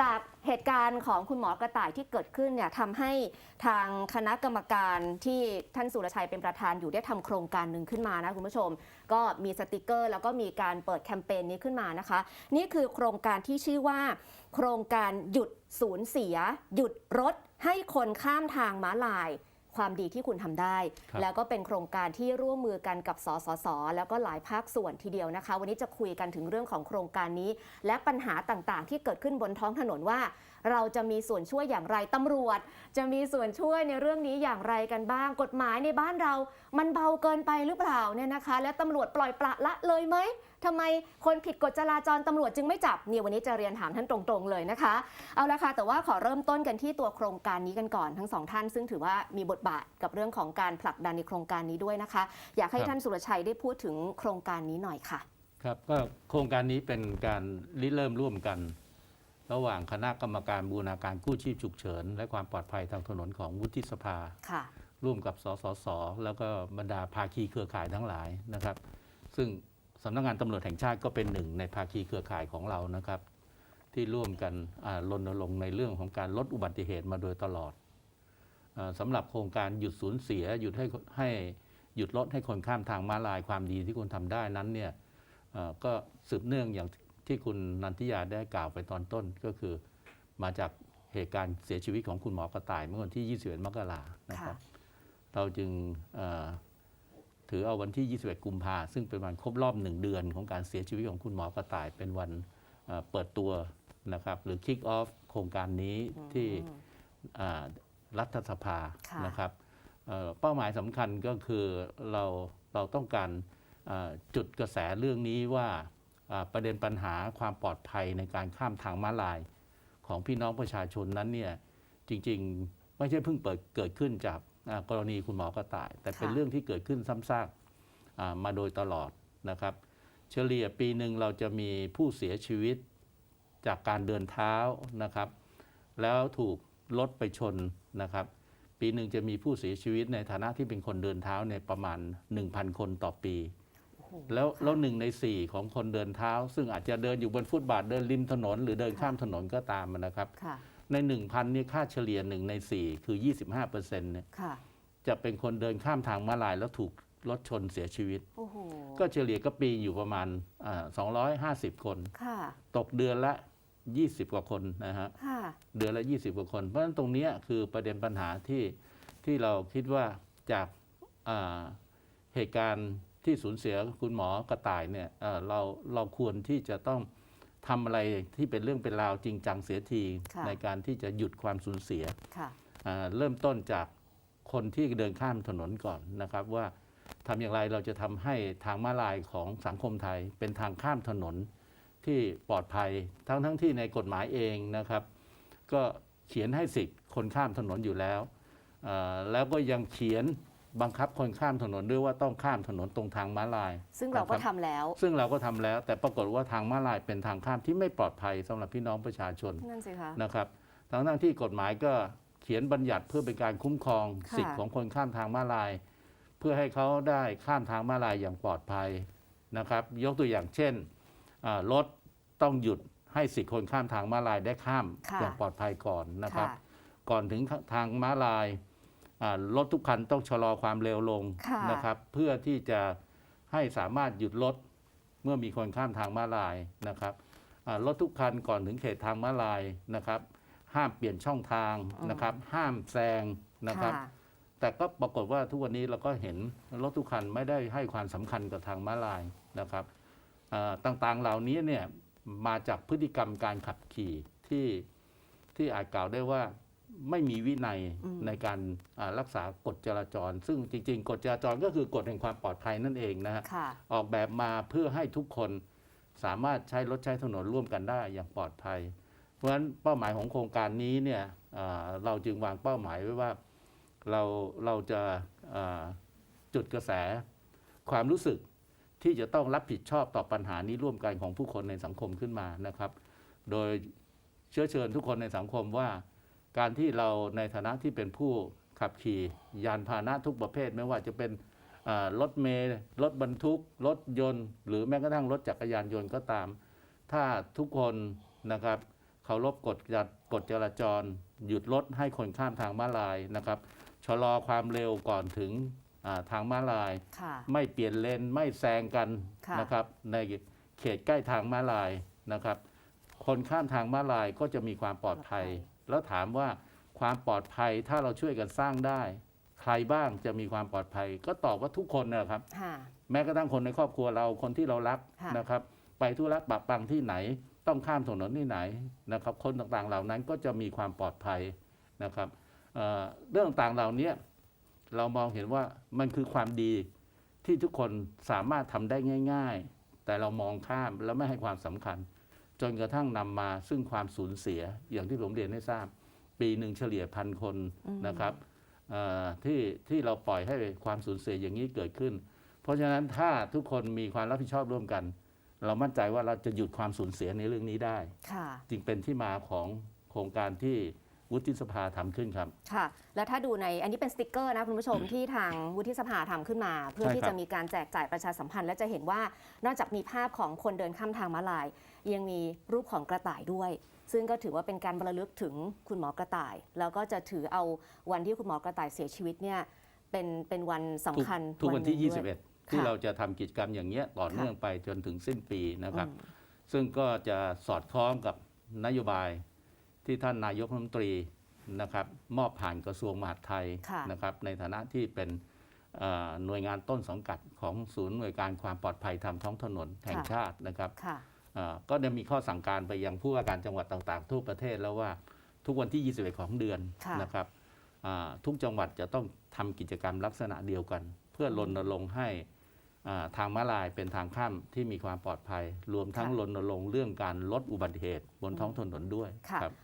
จากเหตุการณ์ของคุณหมอกระต่ายที่เกิดขึ้นเนี่ยทำให้ทางคณะกรรมการที่ท่านสุรชัยเป็นประธานอยู่ได้ทำโครงการหนึ่งขึ้นมานะคุณผู้ชม ก็มีสติกเกอร์ แล้วก็มีการเปิดแคมเปญนี้ขึ้นมานะคะ นี่คือโครงการที่ชื่อว่า โครงการหยุดสูญเสีย หยุดรถให้คนข้ามทางม้าลาย ความดีที่คุณทำได้ครับแล้วก็เป็นโครงการที่ร่วมมือกันกับสสส แล้วก็หลายภาคส่วนทีเดียวนะคะ วันนี้จะคุยกันถึงเรื่องของโครงการนี้ และปัญหาต่างๆ ที่เกิดขึ้นบนท้องถนนว่า เราจะมีส่วนช่วยอย่างไรตำรวจ จะมีส่วนช่วยในเรื่องนี้อย่างไรกันบ้าง กฎหมายในบ้านเรา มันเบาเกินไปหรือเปล่าเนี่ยนะคะ และตำรวจปล่อยปละละเลยไหมทำไมคนผิดกฎจราจรตำรวจจึงไม่จับเนี่ยวันนี้จะเรียนถามท่านตรงๆเลยนะคะ เอาละค่ะแต่ว่าขอเริ่มต้นกันที่ตัวโครงการนี้กันก่อนทั้งสองท่าน ซึ่งถือว่ามีบทบาทกับเรื่องของการผลักดันในโครงการนี้ด้วยนะคะ อยากให้ครับท่านสุรชัยได้พูดถึงโครงการนี้หน่อยค่ะ ครับก็โครงการนี้เป็นการริเริ่มร่วมกัน ระหว่างคณะกรรมการบูรณาการกู้ชีพฉุกเฉิน และความปลอดภัยทางถนนของวุฒิสภา ค่ะ ร่วมกับสสส แล้วก็บรรดาภาคีเครือข่ายทั้งหลายนะครับ ซึ่งสำนักงานตำรวจแห่งชาติก็เป็นหนึ่งในภาคีเครือข่ายของเรานะครับ ที่ร่วมกันอ่ารณรงค์ในเรื่องของการลดอุบัติเหตุมาโดยตลอดอา สำหรับโครงการหยุดสูญเสียหยุดให้ให้หยุดรถให้คนข้ามทางม้าลายความดีที่คุณทำได้นั้นเนี่ยเอ่อก็สืบเนื่องอย่างที่คุณนันทิยาได้กล่าวไปตอนต้นก็คือมาจากเหตุการณ์เสียชีวิตของคุณหมอกระต่ายเมื่อวันที่ 21 มกรานะครับ เราจึงเอ่อถือเอาวันที่ 21 กุมภาซึ่งเป็นวันครบรอบหนึ่งเดือนของการเสียชีวิตของคุณหมอกระต่าย เป็นวันเอ่อเปิดตัวนะครับ หรือ kick off โครงการนี้ที่อ่า รัฐสภาค่ะนะครับเอ่อเป้าหมายสำคัญก็คือเราเราต้องการเอ่อจุดกระแสเรื่องนี้ว่าอ่าประเด็นปัญหาความปลอดภัยในการข้ามทางม้าลาย ของพี่น้องประชาชนนั้นเนี่ยจริงๆไม่ใช่เพิ่งเปิดเกิดขึ้นจากอ่ากรณีคุณหมอกระต่าย แต่เป็นค่ะเรื่องที่เกิดขึ้นซ้ำซากอ่ามาโดยตลอดนะครับ เฉลี่ยปีหนึ่งเราจะมีผู้เสียชีวิตจากการเดินเท้านะครับ แล้วถูก รถไปชนนะครับ ปีหนึ่งจะมีผู้เสียชีวิตในฐานะที่เป็นคนเดินเท้าในยประมาณ 1,000 คนต่อปีโอ้โหแล้วแล้วหนึ่งในสี่ของคนเดินเท้า ซึ่งอาจจะเดินอยู่บนฟุตบาทเดินริมถนน หรือเดินข้ามถนนก็ตามนะครับค่ะใน 1,000นี่ค่าเฉลี่ย1ใน4คือ 25เปอร์เซ็นต์เนี่ยค่ะจะเป็นคนเดินข้ามทางม้าลายแล้วถูกรถชนเสียชีวิตโอ้โหก็เฉลี่ยก็ปีอยู่ประมาณอ่า250 คนค่ะตกเดือนละ 20 กว่าคนนะฮะค่ะ เดือนละ 20 กว่าคน เพราะฉะนั้นตรงเนี้ยคือประเด็นปัญหาที่ที่เราคิดว่าจากอ่าเหตุการณ์ที่สูญเสียคุณหมอกระต่ายเนี่ยเอ่อเราเราควรที่จะต้องทำอะไรที่เป็นเรื่องเป็นราวจริงจังเสียที ค่ะ ในการที่จะหยุดความสูญเสีย ค่ะ อ่าเริ่มต้นจากคนที่เดินข้ามถนนก่อนนะครับ ว่าทำอย่างไรเราจะทำให้ทางม้าลายของสังคมไทยเป็นทางข้ามถนน ที่ปลอดภัยทั้งทั้งที่ในกฎหมายเองนะครับ ก็เขียนให้สิทธิ์คนข้ามถนนอยู่แล้วอ่าแล้วก็ยังเขียนบังคับคนข้ามถนนด้วยว่าต้องข้ามถนนตรงทางม้าลาย ซึ่งเราก็นะครับทำแล้ว ซึ่งเราก็ทำแล้ว แต่ปรากฏว่าทางม้าลายเป็นทางข้ามที่ไม่ปลอดภัยสำหรับพี่น้องประชาชนนั่นสิคะนะครับทั้งทั้งที่กฎหมายก็เขียนบัญญัติเพื่อเป็นการคุ้มครองค่ะสิทธิของคนข้ามทางม้าลาย เพื่อให้เขาได้ข้ามทางม้าลายอย่างปลอดภัยนะครับ ยกตัวอย่างเช่นอ่า รถต้องหยุดให้สิทธิคนข้ามทางม้าลายได้ข้ามค่ะ อย่างปลอดภัยก่อนนะครับค่ะก่อนถึงทางม้าลายอ่ารถทุกคันต้องชะลอความเร็วลงค่ะ นะครับ เพื่อที่จะให้สามารถหยุดรถเมื่อมีคนข้ามทางม้าลายนะครับอ่ารถทุกคันก่อนถึงเขตทางม้าลายนะครับ ห้ามเปลี่ยนช่องทางนะครับ ห้ามแซงนะครับ ค่ะ แต่ก็ปรากฏว่าทุกวันนี้เราก็เห็นรถทุกคันไม่ได้ให้ความสำคัญกับทางม้าลายนะครับอ่า ต่างๆเหล่านี้เนี่ยมาจากพฤติกรรมการขับขี่ที่ที่อาจกล่าวได้ว่าไม่มีวินัยอืมในการอ่ารักษากฎจราจร ซึ่งจริง ๆ กฎจราจรก็คือกฎแห่งความปลอดภัยนั่นเองนะฮะค่ะออกแบบมาเพื่อให้ทุกคนสามารถใช้รถใช้ถนนร่วมกันได้อย่างปลอดภัย เพราะฉะนั้นเป้าหมายของโครงการนี้เนี่ยอ่าเราจึงวางเป้าหมายไว้ว่าเราเราจะอ่าจุดกระแสความรู้สึก ที่จะต้องรับผิดชอบต่อปัญหานี้ร่วมกันของผู้คนในสังคมขึ้นมานะครับ โดยเชื้อเชิญทุกคนในสังคมว่า การที่เราในฐานะที่เป็นผู้ขับขี่ยานพาหนะทุกประเภท ไม่ว่าจะเป็นรถเมล์รถบรรทุก รถยนต์ หรือแม้กระทั่งรถจักรยานยนต์ก็ตาม ถ้าทุกคนนะครับเคารพกฎจรกฎจราจร หยุดรถให้คนข้ามทางม้าลายนะครับชะลอความเร็วก่อนถึง ทางม้าลายค่ะไม่เปลี่ยนเลนไม่แซงกันค่ะนะครับในเขตใกล้ทางม้าลายนะครับ คนข้ามทางม้าลายก็จะมีความปลอดภัยปลอดภัย แล้วถามว่าความปลอดภัยถ้าเราช่วยกันสร้างได้ ใครบ้างจะมีความปลอดภัย ก็ตอบว่าทุกคนนะครับค่ะแม้กระทั่งคนในครอบครัวเราคนที่เรารักค่ะนะครับ ไปธุระปะปังที่ไหน ต้องข้ามถนนที่ไหนนะครับ คนต่างๆเหล่านั้นก็จะมีความปลอดภัยนะครับเอ่อเรื่องต่างๆเหล่านี้ เรามองเห็นว่ามันคือความดีที่ทุกคนสามารถทำได้ง่าย ๆ แต่เรามองข้ามแล้วไม่ให้ความสำคัญ จนกระทั่งนำมาซึ่งความสูญเสียอย่างที่ผมเรียนให้ทราบ ปีหนึ่งเฉลี่ยพันคนนะครับที่ที่เราปล่อยให้ความสูญเสียอย่างนี้เกิดขึ้น เพราะฉะนั้นถ้าทุกคนมีความรับผิดชอบร่วมกัน เรามั่นใจว่าเราจะหยุดความสูญเสียในเรื่องนี้ได้ จึงเป็นที่มาของโครงการที่ วุฒิสภาทำขึ้นครับ ค่ะ แล้วถ้าดูในอันนี้เป็นสติกเกอร์นะคุณผู้ชมที่ทางวุฒิสภาทำขึ้นมา เพื่อใช่ที่ครับจะมีการแจกจ่ายประชาสัมพันธ์ และจะเห็นว่านอกจากมีภาพของคนเดินข้ามทางม้าลาย ยังมีรูปของกระต่ายด้วย ซึ่งก็ถือว่าเป็นการบรรลึกถึงคุณหมอกระต่าย แล้วก็จะถือเอาวันที่คุณหมอกระต่ายเสียชีวิตเนี่ยเป็นเป็นวันสำทุกคัญทุกวันที่หงด้วย21 ที่ค่ะเราจะทำกิจกรรมอย่างเงี้ยต่อเนื่องไปจนถึงสิ้นปีนะครับอืมซึ่งก็จะสอดคล้องกับนโยบาย ที่ท่านนายกรัฐมนตรีนะครับมอบผ่านกระทรวงมหาดไทยค่ะนะครับในฐานะที่เป็นเอ่อหน่วยงานต้นสังกัดของศูนย์หน่วยการความปลอดภัยทางท้องถนนแห่งชาตินะครับค่ะเอ่อก็ได้มีข้อสั่งการไปยังผู้ว่าการจังหวัดต่างๆ ทั่วประเทศแล้วว่าทุกวันที่ 21 ของเดือนค่ะนะครับอ่าทุกจังหวัดจะต้องทำกิจกรรมลักษณะเดียวกัน เพื่อรณรงค์ให้อ่าทางม้าลายเป็นทางข้ามที่มีความปลอดภัย รวมทั้งค่ะรณรงค์เรื่องการลดอุบัติเหตุบนท้องถนนด้วยค่ะครับ